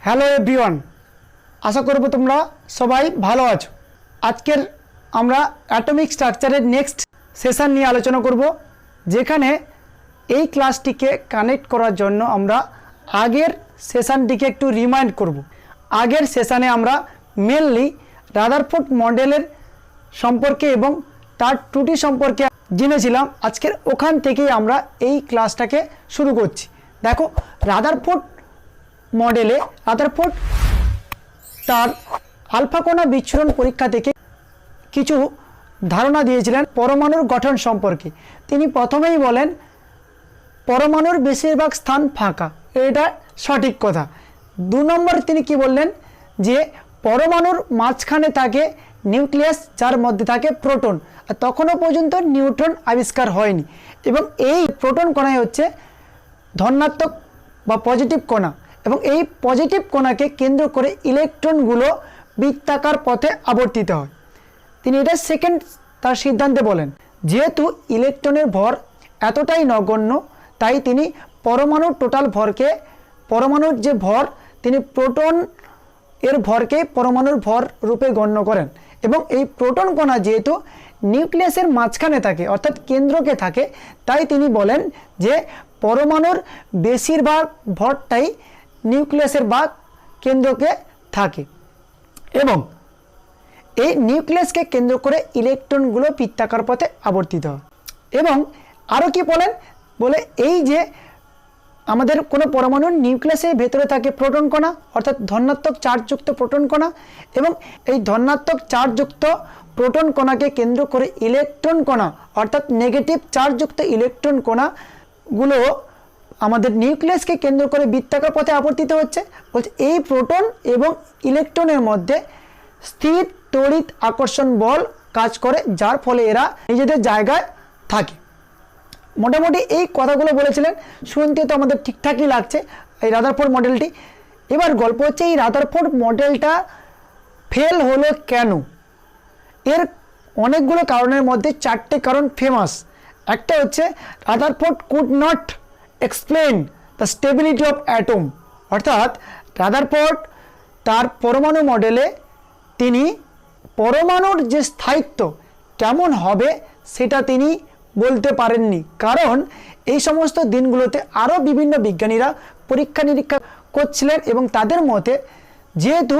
Hello everyone আশা করব তোমরা সবাই ভালো আছো। আজকের আমরা অ্যাটমিক স্ট্রাকচারের নেক্সট সেশন নিয়ে আলোচনা করব, যেখানে এই ক্লাসটিকে কানেক্ট করার জন্য আমরা আগের সেশানটিকে একটু রিমাইন্ড করব। আগের সেশানে আমরা মেনলি রাদারফোর্ড মডেলের সম্পর্কে এবং তার ত্রুটি সম্পর্কে জেনেছিলাম। আজকের ওখান থেকেই আমরা এই ক্লাসটাকে শুরু করছি। দেখো রাদারফোর্ড মডেলে রাদারফোর্ড তার আলফা কণা বিচ্ছুরণ পরীক্ষা থেকে কিছু ধারণা দিয়েছিলেন পরমাণুর গঠন সম্পর্কে। তিনি প্রথমেই বলেন, পরমাণুর বেশিরভাগ স্থান ফাঁকা। এটা সঠিক কথা। দু নম্বর তিনি কি বললেন? যে পরমাণুর মাঝখানে থাকে নিউক্লিয়াস, যার মধ্যে থাকে প্রোটন। আর তখনও পর্যন্ত নিউট্রন আবিষ্কার হয়নি। এবং এই প্রোটন কণাই হচ্ছে ধনাত্মক বা পজিটিভ কণা। এবং এই পজিটিভ কণাকে কেন্দ্র করে ইলেকট্রনগুলো বৃত্তাকার পথে আবর্তিত হয়। তিনি এটা সেকেন্ড তার সিদ্ধান্তে বলেন, যেহেতু ইলেকট্রনের ভর এতটাই নগণ্য, তাই তিনি পরমাণুর টোটাল ভরকে, পরমাণুর যে ভর, তিনি প্রোটন এর ভরকে পরমাণুর ভর রূপে গণ্য করেন এবং এই প্রোটন কণা যেহেতু নিউক্লিয়াসের মাঝখানে থাকে, অর্থাৎ কেন্দ্রকে থাকে, তাই তিনি বলেন যে পরমাণুর বেশিরভাগ ভরটাই নিউক্লিয়াসের বাঘ কেন্দ্রকে থাকে এবং এই নিউক্লিয়াসকে কেন্দ্র করে ইলেকট্রনগুলো বৃত্তাকার পথে আবর্তিত হয়। এবং আরও কি বলেন? বলে এই যে আমাদের কোনো পরমাণুর নিউক্লিয়াসের ভেতরে থাকে প্রোটন কণা, অর্থাৎ ধনাত্মক চার্জযুক্ত প্রোটন কণা, এবং এই ধনাত্মক চার্জযুক্ত প্রোটন কণাকে কেন্দ্র করে ইলেকট্রন কণা, অর্থাৎ নেগেটিভ চার্জযুক্ত ইলেকট্রন কণাগুলো আমাদের নিউক্লিয়াসকে কেন্দ্র করে বৃত্তাকার পথে আবর্তিত হচ্ছে। বলছে এই প্রোটন এবং ইলেকট্রনের মধ্যে স্থির তড়িৎ আকর্ষণ বল কাজ করে, যার ফলে এরা নিজেদের জায়গায় থাকে। মোটামুটি এই কথাগুলো বলেছিলেন। শুনতে তো আমাদের ঠিকঠাকই লাগছে এই রাদারফোর্ড মডেলটি। এবার গল্প হচ্ছে, এই রাদারফোর্ড মডেলটা ফেল হলো কেন? এর অনেকগুলো কারণের মধ্যে চারটে কারণ ফেমাস একটা হচ্ছে, Rutherford could not explain the stability of atom অর্থাৎ রাদারফোর্ড তার পরমাণু মডেলে তিনি পরমাণুর যে স্থায়িত্ব কেমন হবে সেটা তিনি বলতে পারেননি। কারণ এই সমস্ত দিনগুলোতে আরও বিভিন্ন বিজ্ঞানীরা পরীক্ষা নিরীক্ষা করছিলেন এবং তাদের মতে যেহেতু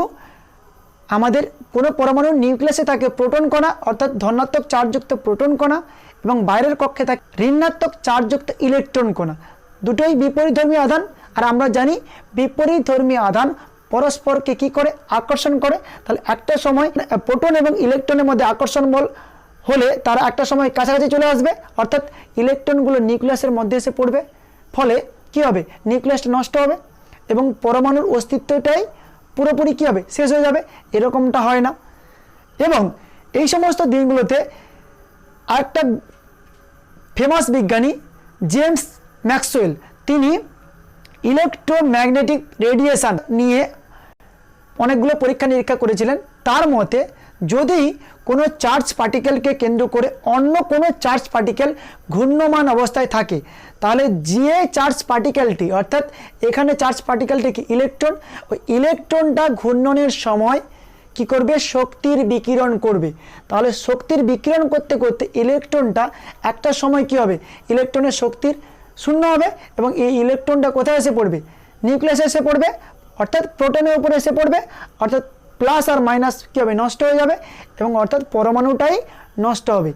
আমাদের কোনো পরমাণুর নিউক্লিয়াসে থাকে প্রোটন কণা, অর্থাৎ ধনাত্মক চার্জযুক্ত প্রোটন কণা এবং বাইরের কক্ষে থাকে ঋণাত্মক চার্জযুক্ত ইলেকট্রন কণা দুটোই বিপরীতধর্মী আধান আর আমরা জানি বিপরীতধর্মী আধান পরস্পরকে কি করে? আকর্ষণ করে। তাহলে একটা সময় প্রোটন এবং ইলেকট্রনের মধ্যে আকর্ষণ বল হলে তারা একটা সময় কাছাকাছি চলে আসবে। অর্থাৎ ইলেকট্রনগুলো নিউক্লিয়াসের মধ্যে এসে পড়বে। ফলে কি হবে? নিউক্লিয়াসটা নষ্ট হবে এবং পরমাণুর অস্তিত্বটাই পুরোপুরি কী হবে? শেষ হয়ে যাবে। এরকমটা হয় না। এবং এই সমস্ত দিনগুলোতে আরেকটা ফেমাস বিজ্ঞানী জেমস ম্যাক্সওয়েল। তিনি ইলেকট্রোম্যাগনেটিক রেডিয়েশন নিয়ে অনেকগুলো পরীক্ষা নিরীক্ষা করেছিলেন। তার মতে, যদি কোনো চার্জ পার্টিকেলকে কেন্দ্র করে অন্য কোনো চার্জ পার্টিকেল ঘূর্ণমান অবস্থায় থাকে, তাহলে যে চার্জ পার্টিকেলটি, অর্থাৎ এখানে চার্জ পার্টিকেলটি কি ইলেকট্রন, ওই ইলেকট্রনটা ঘূর্ণনের সময় কি করবে? শক্তির বিকিরণ করবে। তাহলে শক্তির বিকিরণ করতে করতে ইলেকট্রনটা একটা সময় কি হবে? ইলেকট্রনের শক্তির শূন্য হবে এবং এই ইলেকট্রনটা কোথায় এসে পড়বে? নিউক্লিয়াসে এসে পড়বে, অর্থাৎ প্রোটনের উপরে এসে পড়বে, অর্থাৎ প্লাস আর মাইনাস কী হবে? নষ্ট হয়ে যাবে এবং অর্থাৎ পরমাণুটাই নষ্ট হবে।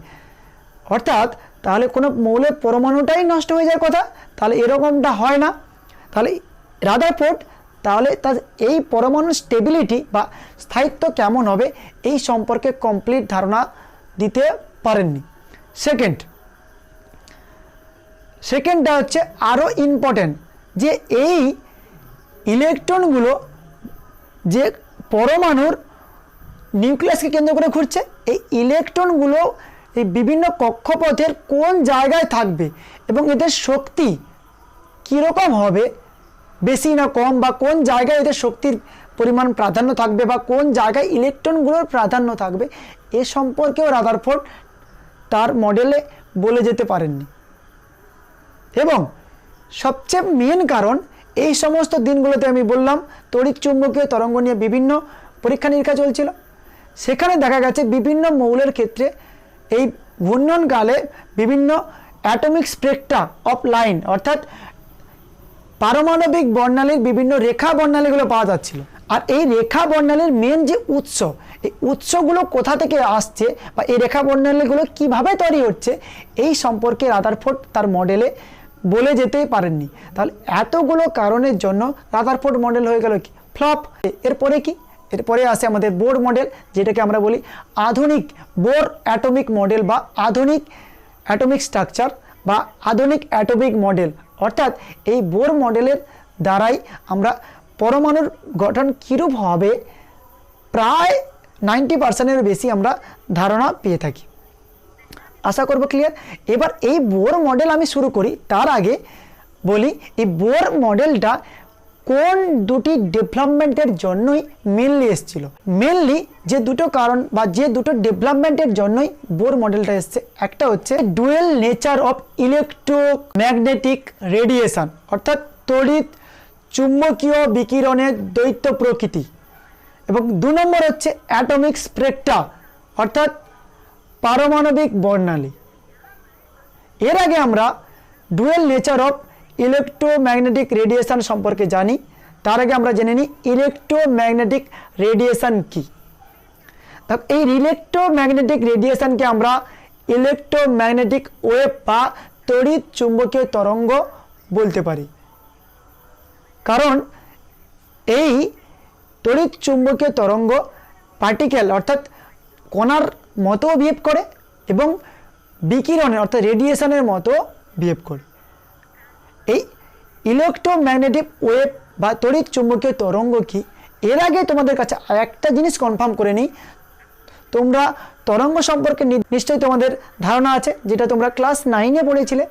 অর্থাৎ তাহলে কোনো মৌলের পরমাণুটাই নষ্ট হয়ে যায় কথা, তাহলে এরকমটা হয় না। তাহলে রাদারফোর্ড তাহলে তার এই পরমাণুর স্টেবিলিটি বা স্থায়িত্ব কেমন হবে এই সম্পর্কে কমপ্লিট ধারণা দিতে পারেননি। সেকেন্ড সেকেন্ডটা হচ্ছে আরও ইম্পর্ট্যান্ট যে এই ইলেকট্রনগুলো যে পরমাণুর নিউক্লিয়াসকে কেন্দ্র করে ঘুরছে, এই ইলেকট্রনগুলো এই বিভিন্ন কক্ষপথের কোন জায়গায় থাকবে এবং এদের শক্তি কীরকম হবে, বেশি না কম, বা কোন জায়গায় এদের শক্তির পরিমাণ প্রাধান্য থাকবে, বা কোন জায়গায় ইলেকট্রনগুলোর প্রাধান্য থাকবে, এ সম্পর্কেও রাদারফোর্ড তার মডেলে বলে যেতে পারেননি। এবং সবচেয়ে মেন কারণ, এই সমস্ত দিনগুলোতে আমি বললাম, তড়িৎ চুম্বকীয় তরঙ্গ নিয়ে বিভিন্ন পরীক্ষা নিরীক্ষা চলছিল। সেখানে দেখা গেছে বিভিন্ন মৌলের ক্ষেত্রে এই ঘূর্ণনকালে বিভিন্ন অ্যাটমিক স্পেকট্রা অফ লাইন অর্থাৎ পারমাণবিক বর্ণালীর বিভিন্ন রেখা বর্ণালীগুলো পাওয়া যাচ্ছিল। আর এই রেখা বর্ণালীর মেন যে উৎস, এই উৎসগুলো কোথা থেকে আসছে বা এই রেখা বর্ণালীগুলো কীভাবে তৈরি হচ্ছে, এই সম্পর্কে রাদারফোর্ড তার মডেলে বলে যেতেই পারেননি। তাহলে এতগুলো কারণের জন্য রাদারফোর্ড মডেল হয়ে গেল কি? ফ্লপ এরপরে কি? এরপরে আসে আমাদের বোর মডেল যেটাকে আমরা বলি আধুনিক বোর অ্যাটমিক মডেল বা আধুনিক অ্যাটমিক স্ট্রাকচার বা আধুনিক অ্যাটমিক মডেল অর্থাৎ এই বোর মডেলের দ্বারাই আমরা পরমাণুর গঠন কীরূপ হবে প্রায় নাইনটি পার্সেন্টের বেশি আমরা ধারণা পেয়ে থাকি। আশা করব ক্লিয়ার এবার এই বোর মডেল আমি শুরু করি, তার আগে বলি, এই বোর মডেলটা কোন দুটি ডেভেলপমেন্টের জন্যই মেনলি এসেছিল? মেনলি যে দুটো কারণ বা যে দুটো ডেভেলপমেন্টের জন্যই বোর মডেলটা এসছে। একটা হচ্ছে dual nature of electromagnetic radiation অর্থাৎ তড়িৎ চুম্বকীয় বিকিরণের দ্বৈত প্রকৃতি। এবং দু নম্বর হচ্ছে অ্যাটমিক স্প্রেকটা অর্থাৎ পারমাণবিক বর্ণালী। এর আগে আমরা dual nature of electromagnetic radiation সম্পর্কে জানি, তার আগে আমরা জেনে নিই ইলেকট্রোম্যাগনেটিক রেডিয়েশন কি। এই ইলেকট্রোম্যাগনেটিক রেডিয়েশনকে আমরা ইলেকট্রোম্যাগনেটিক ওয়েভ বা তড়িৎ চুম্বকীয় তরঙ্গ বলতে পারি। কারণ এই তড়িৎ চুম্বকীয় তরঙ্গ পার্টিকেল অর্থাৎ কণার মতো বিহেভ করে এবং বিকিরণের অর্থাৎ রেডিয়েশনের মতো বিহেভ করে। এই ইলেকট্রোম্যাগনেটিক ওয়েভ বা তড়িৎ চুম্বকীয় তরঙ্গ কি? এর আগে তোমাদের কাছে একটা জিনিস কনফার্ম করে নিই। তোমরা তরঙ্গ সম্পর্কে নিশ্চয়ই তোমাদের ধারণা আছে, যেটা তোমরা ক্লাস নাইনে পড়েছিলে।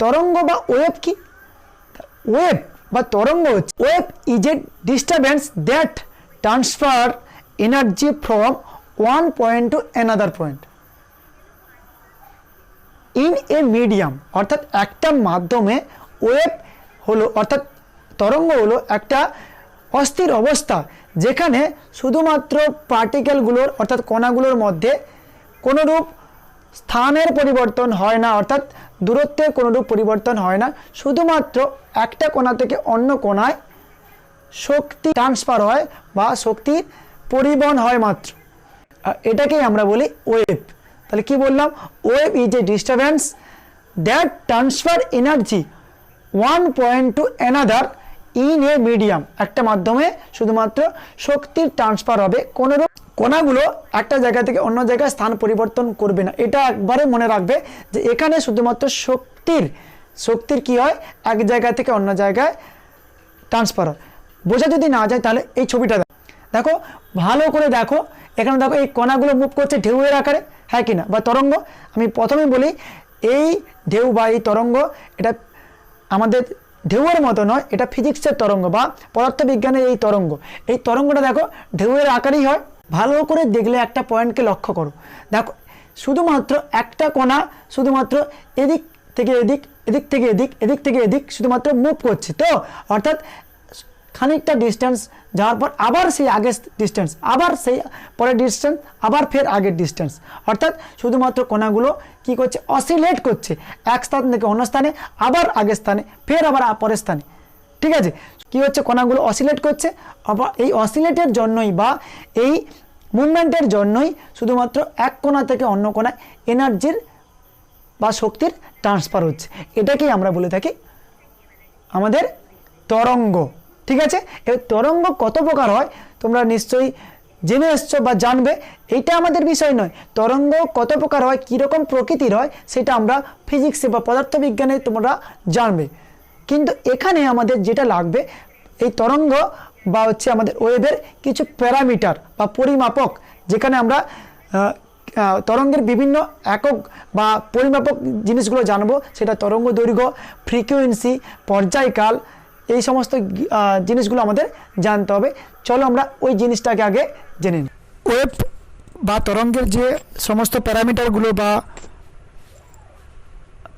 তরঙ্গ বা ওয়েভ কি? ওয়েভ বা তরঙ্গ হচ্ছে wave is a disturbance that transfer energy from one point to another point in a medium অর্থাৎ একটা মাধ্যমে ওয়েভ হলো, অর্থাৎ তরঙ্গ হলো একটা অস্থির অবস্থা, যেখানে শুধুমাত্র পার্টিকেলগুলোর অর্থাৎ কণাগুলোর মধ্যে কোনোরূপ স্থানের পরিবর্তন হয় না, অর্থাৎ দূরত্বের কোনোরূপ পরিবর্তন হয় না, শুধুমাত্র একটা কোণা থেকে অন্য কোণায় শক্তি ট্রান্সফার হয় বা শক্তির পরিবহন হয় মাত্র। এটাকেই আমরা বলি ওয়েভ। তাহলে কি বললাম? Wave is a disturbance that transfer energy one point to another in a medium একটা মাধ্যমে শুধুমাত্র শক্তির ট্রান্সফার হবে। কোনো কোনাগুলো একটা জায়গা থেকে অন্য জায়গায় স্থান পরিবর্তন করবে না। এটা একবারে মনে রাখবে যে এখানে শুধুমাত্র শক্তির শক্তির কি হয়? এক জায়গা থেকে অন্য জায়গায় ট্রান্সফার হয়। বোঝা যদি না যায় তাহলে এই ছবিটা দেখো, ভালো করে দেখো। এখানে দেখো, এই কণাগুলো মুভ করছে ঢেউয়ের আকারে হ্যাঁ কি না? বা তরঙ্গ। আমি প্রথমে বলি, এই ঢেউ বা এই তরঙ্গ, এটা আমাদের ঢেউয়ের মতো নয়, এটা ফিজিক্সের তরঙ্গ বা পদার্থবিজ্ঞানের এই তরঙ্গ। এই তরঙ্গটা দেখো, ঢেউয়ের আকারেই হয়। ভালো করে দেখলে একটা পয়েন্টকে লক্ষ্য করো। দেখো, শুধুমাত্র একটা কণা শুধুমাত্র এদিক থেকে এদিক এদিক থেকে এদিক এদিক থেকে এদিক শুধুমাত্র মুভ করছে। তো, অর্থাৎ খানিকটা ডিস্টেন্স যাওয়ার পর আবার সেই আগের ডিস্টেন্স আবার সেই পরের ডিস্টেন্স আবার ফের আগের ডিস্টেন্স অর্থাৎ শুধুমাত্র কণাগুলো কি করছে? অসিলেট করছে। এক স্থান থেকে অন্য স্থানে, আবার আগের স্থানে, ফের আবার পরের স্থানে। ঠিক আছে? কি হচ্ছে? কণাগুলো অসিলেট করছে। আবার এই অসিলেটের জন্যই বা এই মুভমেন্টের জন্যই শুধুমাত্র এক কোণা থেকে অন্য কোণায় এনার্জির বা শক্তির ট্রান্সফার হচ্ছে। এটাকেই আমরা বলে থাকি আমাদের তরঙ্গ। ঠিক আছে? এবার তরঙ্গ কত প্রকার হয়? তোমরা নিশ্চয়ই জেনে এসছো বা জানবে। এইটা আমাদের বিষয় নয়। তরঙ্গ কত প্রকার হয়? কীরকম প্রকৃতির হয়? সেটা আমরা ফিজিক্সে বা পদার্থবিজ্ঞানে তোমরা জানবে। কিন্তু এখানে আমাদের যেটা লাগবে, এই তরঙ্গ বা হচ্ছে আমাদের ওয়েভের কিছু প্যারামিটার বা পরিমাপক, যেখানে আমরা তরঙ্গের বিভিন্ন একক বা পরিমাপক জিনিসগুলো জানব। সেটা তরঙ্গ দৈর্ঘ্য ফ্রিকোয়েন্সি পর্যায়কাল এই সমস্ত জিনিসগুলো আমাদের জানতে হবে। চলো আমরা ওই জিনিসটাকে আগে জেনে নিই। ওয়েব বা তরঙ্গের যে সমস্ত প্যারামিটারগুলো বা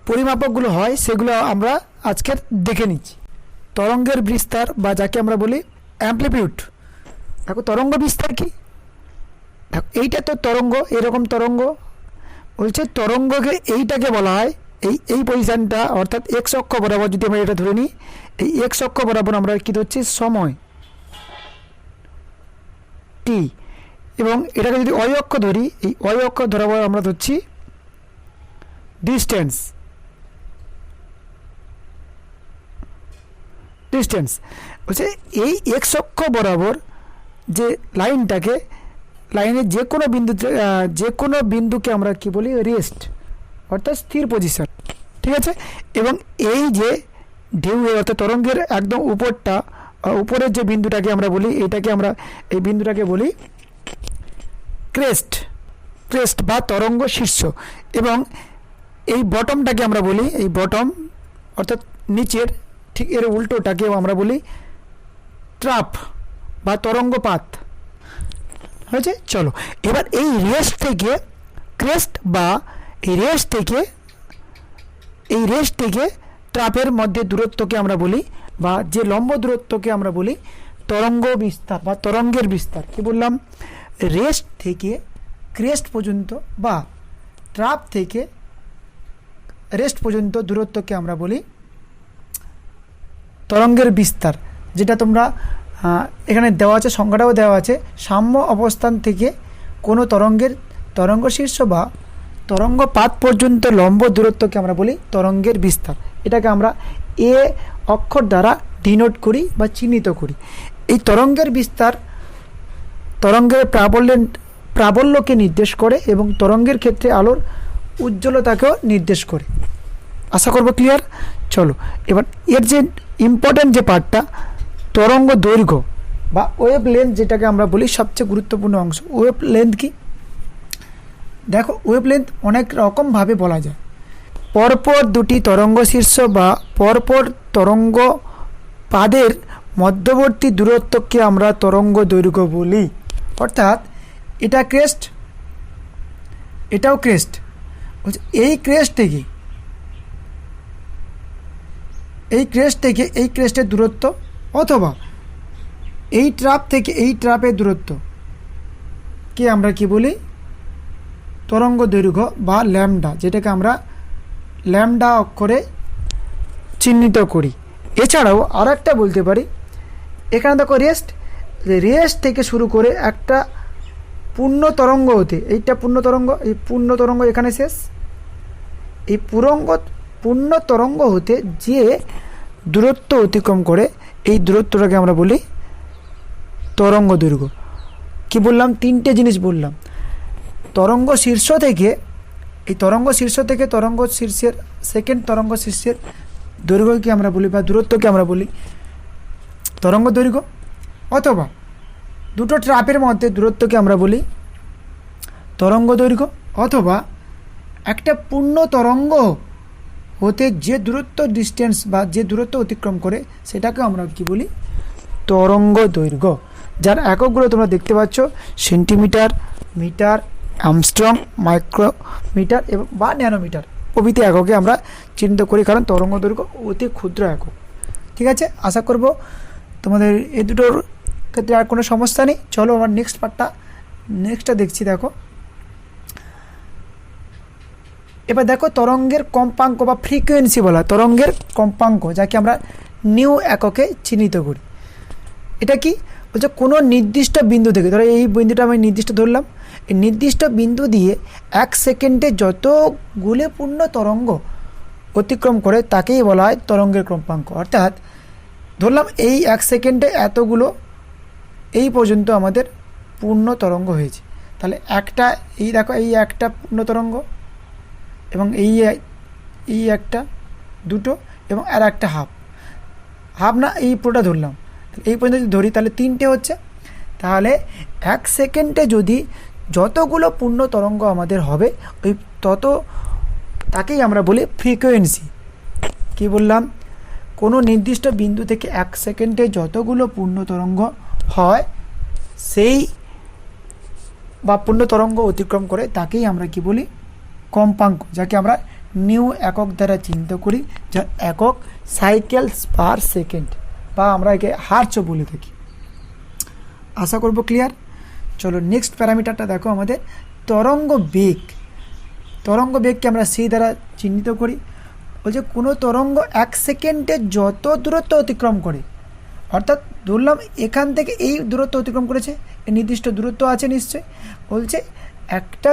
পরিমাপকগুলো হয়, সেগুলো আমরা আজকের দেখে নিচ্ছি। তরঙ্গের বিস্তার বা যাকে আমরা বলি অ্যাম্প্লিটিউড দেখো, তরঙ্গ বিস্তার কি? এইটা তো তরঙ্গ, এরকম তরঙ্গ। বলছে তরঙ্গকে এইটাকে বলা হয় এই এই পজিশানটা অর্থাৎ এক্স অক্ষ বরাবর যদি আমরা এটা ধরে নিই এই এক্স অক্ষ বরাবর আমরা কী ধরছি? সময় টি এবং এটাকে যদি অয় অক্ষ ধরি এই অয় অক্ষ বরাবর আমরা ধরছি ডিস্টেন্স ডিস্টেন্স বলছে এই এক্স অক্ষ বরাবর যে লাইনটাকে লাইনের যে কোনো বিন্দুতে আহ, যে কোনো বিন্দুকে আমরা কি বলি? রেস্ট অর্থাৎ স্থির পজিশন ঠিক আছে? এবং এই যে ঢেউ অর্থাৎ তরঙ্গের একদম উপরটা উপরের যে বিন্দুটাকে আমরা বলি, এটাকে আমরা এই বিন্দুটাকে বলি ক্রেস্ট ক্রেস্ট বা তরঙ্গ শীর্ষ। এবং এই বটমটাকে আমরা বলি, এই বটম অর্থাৎ নিচের, ঠিক এর উল্টোটাকেও আমরা বলি ট্রাপ বা তরঙ্গপাত। হয়েছে? চলো, এবার এই রেস্ট থেকে ক্রেস্ট বা এই রেস থেকে, এই রেস্ট থেকে ট্রাপের মধ্যে দূরত্বকে আমরা বলি, বা যে লম্ব দূরত্বকে আমরা বলি, তরঙ্গ বিস্তার, বা তরঙ্গের বিস্তার। কি বললাম? রেস্ট থেকে ক্রেস্ট পর্যন্ত, বা ট্রাপ থেকে রেস্ট পর্যন্ত দূরত্বকে আমরা বলি তরঙ্গের বিস্তার, যেটা তোমরা এখানে দেওয়া আছে সংখ্যাটাও দেওয়া আছে, সাম্য অবস্থান থেকে কোনো তরঙ্গের তরঙ্গ শীর্ষ বা তরঙ্গ পাত পর্যন্ত লম্ব দূরত্বকে আমরা বলি তরঙ্গের বিস্তার। এটাকে আমরা এ অক্ষর দ্বারা ডিনোট করি বা চিহ্নিত করি। এই তরঙ্গের বিস্তার তরঙ্গের প্রাবল্য প্রাবল্যকে নির্দেশ করে এবং তরঙ্গের ক্ষেত্রে আলোর উজ্জ্বলতাকেও নির্দেশ করে। আশা করব ক্লিয়ার চলো, এবার এর যে ইম্পর্ট্যান্ট যে পার্টটা তরঙ্গ দৈর্ঘ্য বা ওয়েভ লেন্থ যেটাকে আমরা বলি সবচেয়ে গুরুত্বপূর্ণ অংশ। ওয়েভ লেন্থ কি? দেখো ওয়েভ লেন্থ অনেক রকমভাবে বলা যায়। পরপর দুটি তরঙ্গ শীর্ষ বা পরপর তরঙ্গ পাদের মধ্যবর্তী দূরত্বকে আমরা তরঙ্গ দৈর্ঘ্য বলি। অর্থাৎ, এটা ক্রেস্ট এটাও ক্রেস্ট বলছে, এই ক্রেস্ট থেকে, এই ক্রেস্ট থেকে এই ক্রেস্টের দূরত্ব অথবা এই ট্রাপ থেকে এই ট্রাপের দূরত্ব কে আমরা কি বলি? তরঙ্গ দৈর্ঘ্য বা ল্যামডা, যেটাকে আমরা ল্যামডা অক্ষরে চিহ্নিত করি। এছাড়াও আর একটা বলতে পারি। এখানে দেখো রেস্ট রেস্ট থেকে শুরু করে একটা পূর্ণ তরঙ্গ হতে, এইটা পূর্ণ তরঙ্গ, এই পূর্ণ তরঙ্গ এখানে শেষ। এই পুরঙ্গ, পূর্ণ তরঙ্গ হতে যে দূরত্ব অতিক্রম করে, এই দূরত্বটাকে আমরা বলি তরঙ্গ দৈর্ঘ্য। কি বললাম? তিনটে জিনিস বললাম। তরঙ্গ শীর্ষ থেকে, এই তরঙ্গ শীর্ষ থেকে তরঙ্গ শীর্ষের সেকেন্ড তরঙ্গ শীর্ষের দৈর্ঘ্যকে আমরা বলি বা দূরত্বকে আমরা বলি তরঙ্গ দৈর্ঘ্য অথবা দুটো ট্রাপের মধ্যে দূরত্বকে আমরা বলি তরঙ্গ দৈর্ঘ্য অথবা একটা পূর্ণ তরঙ্গ হতে যে দূরত্ব ডিস্টেন্স বা যে দূরত্ব অতিক্রম করে সেটাকে আমরা কি বলি? তরঙ্গ দৈর্ঘ্য। যার এককগুলো তোমরা দেখতে পাচ্ছ সেন্টিমিটার মিটার আমস্ট্রং মাইক্রোমিটার এবং বা ন্যানোমিটার প্রভৃতি এককে আমরা চিহ্নিত করি, কারণ তরঙ্গ দৈর্ঘ্য অতি ক্ষুদ্র একক। ঠিক আছে? আশা করব তোমাদের এই দুটোর ক্ষেত্রে আর কোনো সমস্যা নেই। চলো আমার নেক্সট পার্টটা নেক্সটটা দেখছি, দেখো। এবার দেখো তরঙ্গের কম্পাঙ্ক বা ফ্রিকোয়েন্সি বলা। তরঙ্গের কম্পাঙ্ক যাকে আমরা নিউ এককে চিহ্নিত করি। এটা কি? বলছে কোনো নির্দিষ্ট বিন্দু থেকে, ধরো এই বিন্দুটা আমি নির্দিষ্ট ধরলাম, এই নির্দিষ্ট বিন্দু দিয়ে এক সেকেন্ডে যতগুলো পূর্ণ তরঙ্গ অতিক্রম করে তাকেই বলা হয় তরঙ্গের কম্পাঙ্ক অর্থাৎ ধরলাম এই এক সেকেন্ডে এতগুলো, এই পর্যন্ত আমাদের পূর্ণ তরঙ্গ হয়েছে। তাহলে একটা, এই দেখো এই একটা পূর্ণ তরঙ্গ এবং এই এই একটা দুটো এবং আর একটা হাফ। হাফ না, এই পুরোটা ধরলাম। এই পর্যন্ত যদি ধরি, তাহলে তিনটে হচ্ছে। তাহলে এক সেকেন্ডে যদি যতগুলো পূর্ণ তরঙ্গ আমাদের হবে, ওই তত তাকেই আমরা বলি ফ্রিকোয়েন্সি কি বললাম? কোনো নির্দিষ্ট বিন্দু থেকে এক সেকেন্ডে যতগুলো পূর্ণ তরঙ্গ হয়, সেই বা পূর্ণ তরঙ্গ অতিক্রম করে তাকেই আমরা কি বলি? কম্পাঙ্ক, যাকে আমরা নিউ একক দ্বারা চিহ্নিত করি, যার একক সাইকেলস পার সেকেন্ড বা আমরা একে হার্চও বলে থাকি। আশা করব ক্লিয়ার চলো নেক্সট প্যারামিটারটা দেখো আমাদের। তরঙ্গ বেগ। তরঙ্গ বেগকে আমরা সি দ্বারা চিহ্নিত করি। বলছে কোনো তরঙ্গ এক সেকেন্ডে যত দূরত্ব অতিক্রম করে, অর্থাৎ ধরলাম এখান থেকে এই দূরত্ব অতিক্রম করেছে নির্দিষ্ট দূরত্ব আছে নিশ্চয়ই বলছে একটা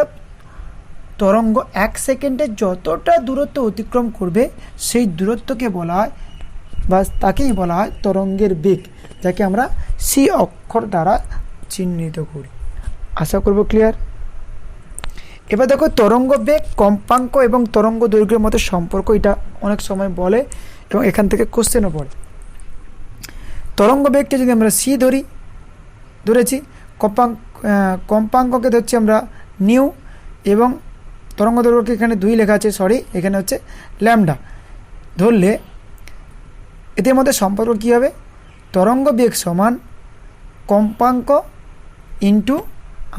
তরঙ্গ এক সেকেন্ডে যতটা দূরত্ব অতিক্রম করবে, সেই দূরত্বকে বলা হয় বা তাকেই বলা হয় তরঙ্গের বেগ, যাকে আমরা সি অক্ষর দ্বারা চিহ্নিত করি। আশা করব ক্লিয়ার এবার দেখো তরঙ্গ বেগ, কম্পাঙ্ক এবং তরঙ্গ দৈর্ঘ্যের মধ্যে সম্পর্ক, এটা অনেক সময় বলে এবং এখান থেকে কোশ্চেনও পড়ে তরঙ্গ বেগকে যদি আমরা সি ধরি, ধরেছি, কম্পাঙ্ক কম্পাঙ্ককে ধরছি আমরা নিউ এবং তরঙ্গ দৈর্ঘ্যকে এখানে দুই লেখা আছে সরি এখানে হচ্ছে ল্যামডা ধরলে এদের মধ্যে সম্পর্ক কী হবে? তরঙ্গ বেগ সমান কম্পাঙ্ক ইন্টু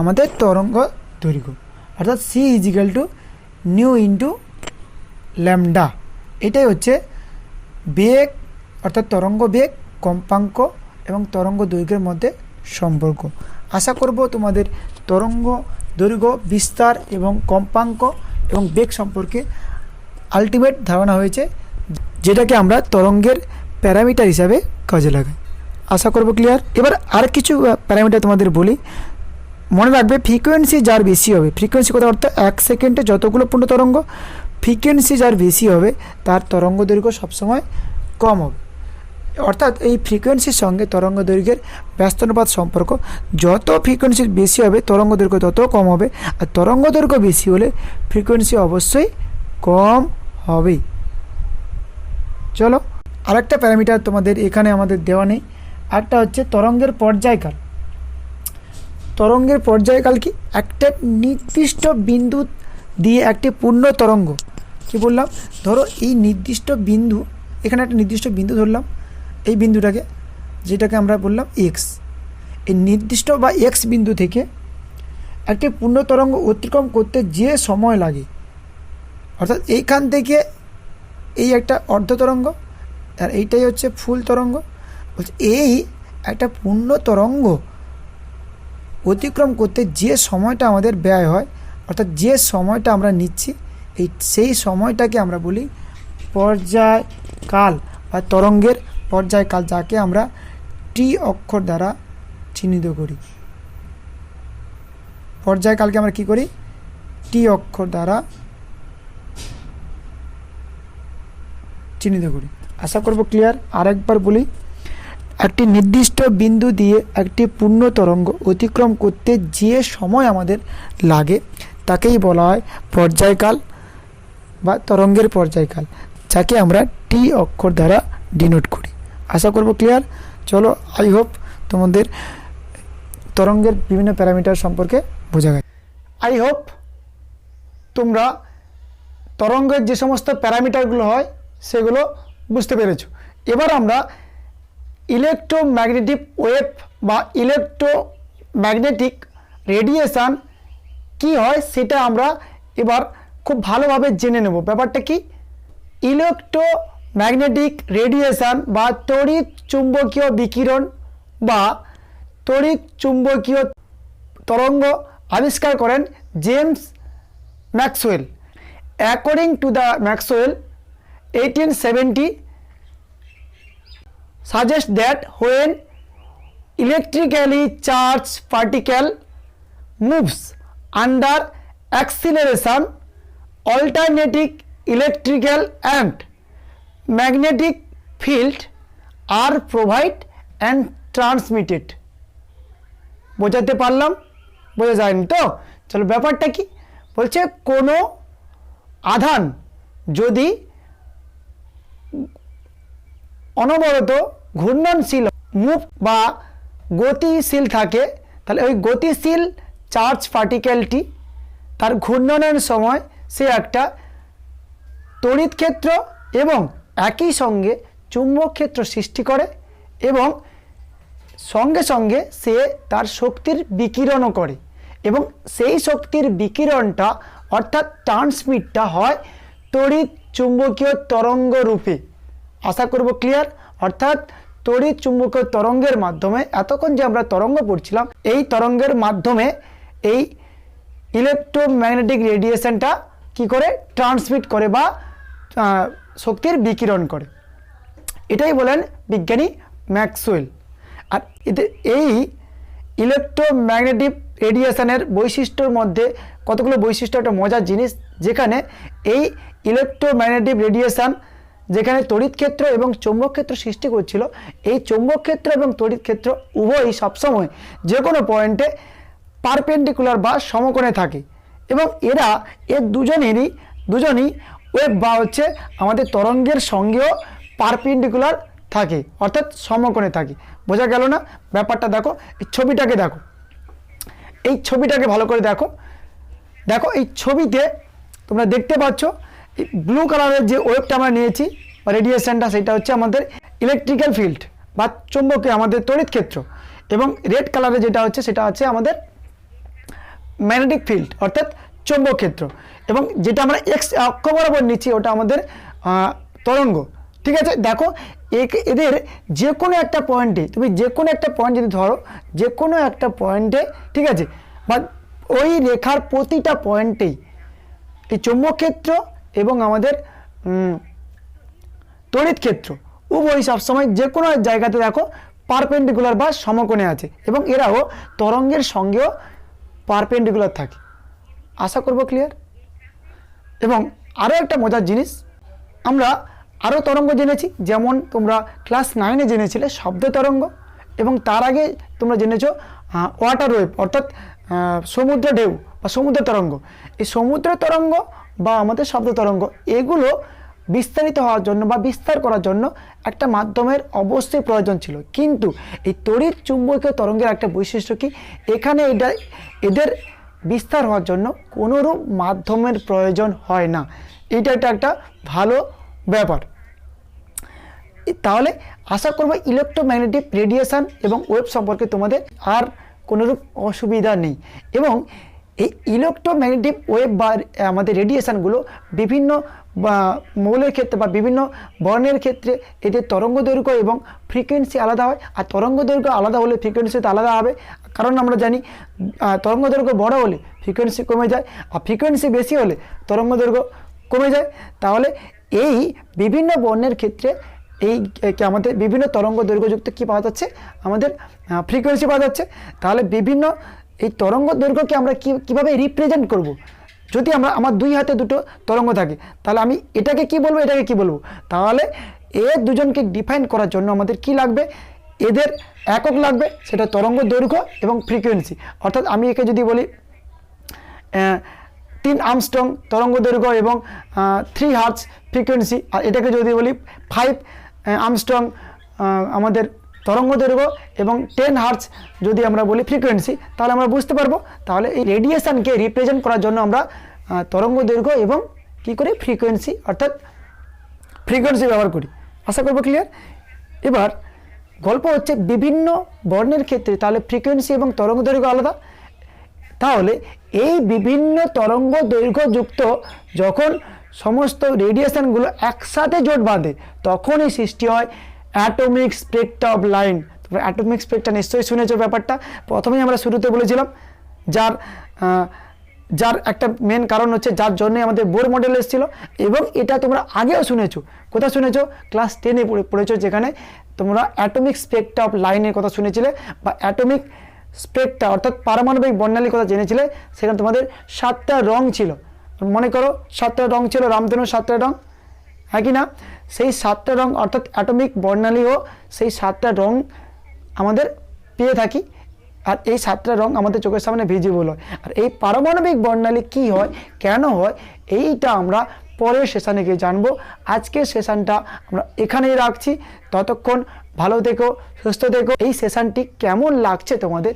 আমাদের তরঙ্গ দৈর্ঘ্য। অর্থাৎ C equal to nu into lambda এটাই হচ্ছে বেগ অর্থাৎ তরঙ্গ বেগ কম্পাঙ্ক এবং তরঙ্গ দৈর্ঘ্যের মধ্যে সম্পর্ক। আশা করব তোমাদের তরঙ্গ দৈর্ঘ্য, বিস্তার এবং কম্পাঙ্ক এবং বেগ সম্পর্কে আলটিমেট ধারণা হয়েছে, যেটাকে আমরা তরঙ্গের প্যারামিটার হিসাবে কাজে লাগাই আশা করব ক্লিয়ার এবার আর কিছু প্যারামিটার তোমাদের বলি। মনে রাখবে ফ্রিকোয়েন্সি যার বেশি হবে ফ্রিকোয়েন্সি কথা অর্থ এক সেকেন্ডে যতগুলো পূর্ণ তরঙ্গ ফ্রিকোয়েন্সি যার বেশি হবে, তার তরঙ্গ দৈর্ঘ্য সবসময় কম হবে। অর্থাৎ এই ফ্রিকোয়েন্সির সঙ্গে তরঙ্গ দৈর্ঘ্যের ব্যস্তানুপাত সম্পর্ক, যত ফ্রিকোয়েন্সি বেশি হবে, তরঙ্গ দৈর্ঘ্য তত কম হবে, আর তরঙ্গ দৈর্ঘ্য বেশি হলে ফ্রিকোয়েন্সি অবশ্যই কম হবেই। চলো আরেকটা প্যারামিটার তোমাদের এখানে আমাদের দেওয়া নেই। একটা হচ্ছে তরঙ্গের পর্যায়কাল। তরঙ্গের পর্যায়কাল কি? একটা নির্দিষ্ট বিন্দু দিয়ে একটি পূর্ণ তরঙ্গ। কি বললাম? ধরো এই নির্দিষ্ট বিন্দু, এখানে একটা নির্দিষ্ট বিন্দু ধরলাম, এই বিন্দুটাকে, যেটাকে আমরা বললাম এক্স এই নির্দিষ্ট বা এক্স বিন্দু থেকে একটি পূর্ণ তরঙ্গ অতিক্রম করতে যে সময় লাগে, অর্থাৎ এইখান থেকে এই একটা অর্ধ তরঙ্গ আর এইটাই হচ্ছে ফুল তরঙ্গ। বলছে, এই একটা পূর্ণ তরঙ্গ অতিক্রম করতে যে সময়টা আমাদের ব্যয় হয়, অর্থাৎ যে সময়টা আমরা নিচ্ছি, এই সেই সময়টাকে আমরা বলি পর্যায়কাল বা তরঙ্গের পর্যায়কাল, যাকে আমরা টি অক্ষর দ্বারা চিহ্নিত করি। পর্যায়কালকে আমরা কি করি? টি অক্ষর দ্বারা চিহ্নিত করি। আশা করব ক্লিয়ার আরেকবার বলি, একটি নির্দিষ্ট বিন্দু দিয়ে একটি পূর্ণ তরঙ্গ অতিক্রম করতে যে সময় আমাদের লাগে, তাকেই বলা হয় পর্যায়কাল বা তরঙ্গের পর্যায়কাল, যাকে আমরা টি অক্ষর দ্বারা ডিনোট করি। আশা করব ক্লিয়ার চলো আই হোপ তোমাদের তরঙ্গের বিভিন্ন প্যারামিটার সম্পর্কে বোঝা গেছে। আই হোপ তোমরা তরঙ্গের যে সমস্ত প্যারামিটারগুলো হয়, সেগুলো বুঝতে পেরেছ। এবার আমরা ইলেকট্রোম্যাগনেটিক ওয়েভ বা ইলেকট্রোম্যাগনেটিক রেডিয়েশান কি হয় সেটা আমরা এবার খুব ভালোভাবে জেনে নেব। ব্যাপারটা কি? ইলেকট্রোম্যাগনেটিক রেডিয়েশান বা তড়িৎ চুম্বকীয় বিকিরণ বা তড়িৎ চুম্বকীয় তরঙ্গ আবিষ্কার করেন James Maxwell. According to the Maxwell eighteen seventy suggest that when electrically charged particle moves under acceleration alternating electrical and magnetic field are provide and transmitted বোঝাতে পারলাম বোঝা যায়নি তো চলো ব্যাপারটা কি বলছে কোনো আধান যদি অনবরত ঘূর্ণনশীল মুভ বা গতিশীল থাকে, তাহলে ওই গতিশীল চার্জ পার্টিকেলটি, তার ঘূর্ণনের সময় সে একটা তড়িৎ ক্ষেত্র এবং একই সঙ্গে চুম্বক ক্ষেত্র সৃষ্টি করে এবং সঙ্গে সঙ্গে সে তার শক্তির বিকিরণও করে এবং সেই শক্তির বিকিরণটা অর্থাৎ ট্রান্সমিটটা হয় তড়িৎ চুম্বকীয় তরঙ্গ রূপে। আশা করব ক্লিয়ার অর্থাৎ তড়িৎ চুম্বকীয় তরঙ্গের মাধ্যমে, এতক্ষণ যে আমরা তরঙ্গ পড়ছিলাম, এই তরঙ্গের মাধ্যমে এই ইলেকট্রোম্যাগনেটিক রেডিয়েশনটা কি করে? ট্রান্সমিট করে বা শক্তির বিকিরণ করে। এটাই বলেন বিজ্ঞানী ম্যাক্সওয়েল। আর এতে এই ইলেকট্রোম্যাগনেটিক রেডিয়েশনের বৈশিষ্ট্যর মধ্যে কতগুলো বৈশিষ্ট্য, একটা মজার জিনিস, যেখানে এই ইলেকট্রোম্যাগনেটিক রেডিয়েশন যেখানে তড়িৎ ক্ষেত্র এবং চৌম্বক ক্ষেত্র সৃষ্টি করছিল, এই চৌম্বক ক্ষেত্র এবং তড়িৎ ক্ষেত্র উভয়ই সবসময় যে কোনো পয়েন্টে পারপেন্ডিকুলার বা সমকোণে থাকে এবং এরা এর দুজনেরই, দুজনই ওয়েব বা হচ্ছে আমাদের তরঙ্গের সঙ্গেও পারপেন্ডিকুলার থাকে, অর্থাৎ সমকোণে থাকে। বোঝা গেল না? ব্যাপারটা দেখো, এই ছবিটাকে দেখো। এই ছবিটাকে ভালো করে দেখো। দেখো, এই ছবিতে তোমরা দেখতে পাচ্ছ ব্লু কালারের যে ওয়েবটা আমরা নিয়েছি, বা রেডিয়েশনটা সেটা হচ্ছে আমাদের ইলেকট্রিক্যাল ফিল্ড বা চুম্বকে আমাদের তড়িৎ ক্ষেত্র। এবং রেড কালারে যেটা হচ্ছে, সেটা হচ্ছে আমাদের ম্যাগনেটিক ফিল্ড অর্থাৎ চৌম্বক ক্ষেত্র। এবং যেটা আমরা এক্স অক্ষ বরাবর নিচ্ছি, ওটা আমাদের তরঙ্গ। ঠিক আছে? দেখো এদের যে কোনো একটা পয়েন্টে তুমি যে কোনো একটা পয়েন্ট যদি ধরো যে কোনো একটা পয়েন্টে ঠিক আছে? বা ওই রেখার প্রতিটা পয়েন্টেই এই চৌম্বক ক্ষেত্র এবং আমাদের তড়িৎ ক্ষেত্র। উভয় সবসময় যে কোনো জায়গাতে দেখো পারপেন্ডিকুলার বা সমকোণে আছে এবং এরাও তরঙ্গের সঙ্গেও পারপেন্ডিকুলার থাকে। আশা করব ক্লিয়ার এবং আরও একটা মজার জিনিস, আমরা আরও তরঙ্গ জেনেছি, যেমন তোমরা ক্লাস নাইনে জেনেছিলে শব্দ তরঙ্গ এবং তার আগে তোমরা জেনেছো ওয়াটার ওয়েভ অর্থাৎ সমুদ্র ঢেউ বা সমুদ্র তরঙ্গ। এই সমুদ্র তরঙ্গ বা আমাদের শব্দ তরঙ্গ, এগুলো বিস্তারিত হওয়ার জন্য বা বিস্তার করার জন্য একটা মাধ্যমের অবশ্যই প্রয়োজন ছিল। কিন্তু এই তড়িৎ চুম্বকীয় তরঙ্গের একটা বৈশিষ্ট্য কি? এখানে এটা, এদের বিস্তার হওয়ার জন্য কোনোরূপ মাধ্যমের প্রয়োজন হয় না। এটা একটা একটা ভালো ব্যাপার। তাহলে আশা করব ইলেকট্রোম্যাগনেটিক রেডিয়েশান এবং ওয়েব সম্পর্কে তোমাদের আর কোনোরূপ অসুবিধা নেই। এবং এই ইলেকট্রোম্যাগনেটিক ওয়েব বা আমাদের রেডিয়েশানগুলো বিভিন্ন মৌলের ক্ষেত্রে বা বিভিন্ন বর্ণের ক্ষেত্রে এদের তরঙ্গ দৈর্ঘ্য এবং ফ্রিকোয়েন্সি আলাদা হয়। আর তরঙ্গ দৈর্ঘ্য আলাদা হলে ফ্রিকোয়েন্সি তো আলাদা হবে। কারণ আমরা জানি তরঙ্গ দৈর্ঘ্য বড় হলে ফ্রিকোয়েন্সি কমে যায় আর ফ্রিকোয়েন্সি বেশি হলে তরঙ্গ দৈর্ঘ্য কমে যায়। তাহলে এই বিভিন্ন বর্ণের ক্ষেত্রে এই আমাদের বিভিন্ন তরঙ্গ দৈর্ঘ্যযুক্ত কী পাওয়া যাচ্ছে? আমাদের ফ্রিকোয়েন্সি পাওয়া যাচ্ছে। তাহলে বিভিন্ন এই তরঙ্গ দৈর্ঘ্যকে আমরা কী, কীভাবে রিপ্রেজেন্ট করব। যদি আমরা, আমার দুই হাতে দুটো তরঙ্গ থাকে, তাহলে আমি এটাকে কি বলব, এটাকে কি বলব? তাহলে এ দুজনকে ডিফাইন করার জন্য আমাদের কি লাগবে? এদের একক লাগবে, সেটা তরঙ্গ দৈর্ঘ্য এবং ফ্রিকোয়েন্সি অর্থাৎ আমি একে যদি বলি তিন আমস্ট্রং তরঙ্গ দৈর্ঘ্য এবং থ্রি হার্টস ফ্রিকোয়েন্সি আর এটাকে যদি বলি ফাইভ আমস্ট্রং আমাদের তরঙ্গ দৈর্ঘ্য এবং টেন হার্টস যদি আমরা বলি ফ্রিকোয়েন্সি তাহলে আমরা বুঝতে পারব, তাহলে এই রেডিয়েশানকে রিপ্রেজেন্ট করার জন্য আমরা তরঙ্গ দৈর্ঘ্য এবং কী করি? ফ্রিকোয়েন্সি অর্থাৎ ফ্রিকোয়েন্সি ব্যবহার করি। আশা করব ক্লিয়ার এবার, গল্প হচ্ছে বিভিন্ন বর্ণের ক্ষেত্রে, তাহলে ফ্রিকোয়েন্সি এবং তরঙ্গ দৈর্ঘ্য আলাদা। তাহলে এই বিভিন্ন তরঙ্গ দৈর্ঘ্যযুক্ত যখন সমস্ত রেডিয়েশানগুলো একসাথে জোট বাঁধে, তখনই সৃষ্টি হয় অ্যাটমিক স্পেকট্রা অফ লাইন তোমরা অ্যাটমিক স্পেকট্রা নিশ্চয়ই শুনেছো ব্যাপারটা। প্রথমেই আমরা শুরুতে বলেছিলাম, যার যার একটা মেন কারণ হচ্ছে যার জন্যে আমাদের বোর মডেল এসেছিল এবং এটা তোমরা আগেও শুনেছো। কোথায় শুনেছো? ক্লাস টেনে পড়ে, পড়েছো যেখানে তোমরা অ্যাটমিক স্পেকট্রা অফ লাইনের কথা শুনেছিলে বা অ্যাটমিক স্পেকটা অর্থাৎ পারমাণবিক বর্ণালীর কথা জেনেছিলে, সেখানে তোমাদের সাতটা রং ছিল। মনে করো, সাতটা রং ছিল, রামধনুর সাতটা রং। হ্যাঁ কি না? সেই সাতটা রং অর্থাৎ অ্যাটমিক বর্ণালীও সেই সাতটা রং আমাদের পেয়ে থাকি। আর এই সাতটা রং আমাদের চোখের সামনে ভিজিবল হয়। আর এই পারমাণবিক বর্ণালী কি হয়, কেন হয়, এইটা আমরা পরের সেশানে গিয়ে জানব। আজকের সেশানটা আমরা এখানেই রাখছি। ততক্ষণ ভালো থেকো, সুস্থ থেকো। এই সেশানটি কেমন লাগছে তোমাদের,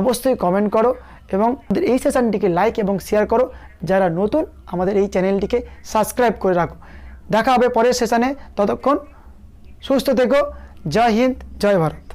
অবশ্যই কমেন্ট করো এবং এই সেশনটিকে লাইক এবং শেয়ার করো। যারা নতুন, আমাদের এই চ্যানেলটিকে সাবস্ক্রাইব করে রাখো। দেখা হবে পরের সেশনে ততক্ষণ সুস্থ থেকো। জয় হিন্দ জয় ভারত।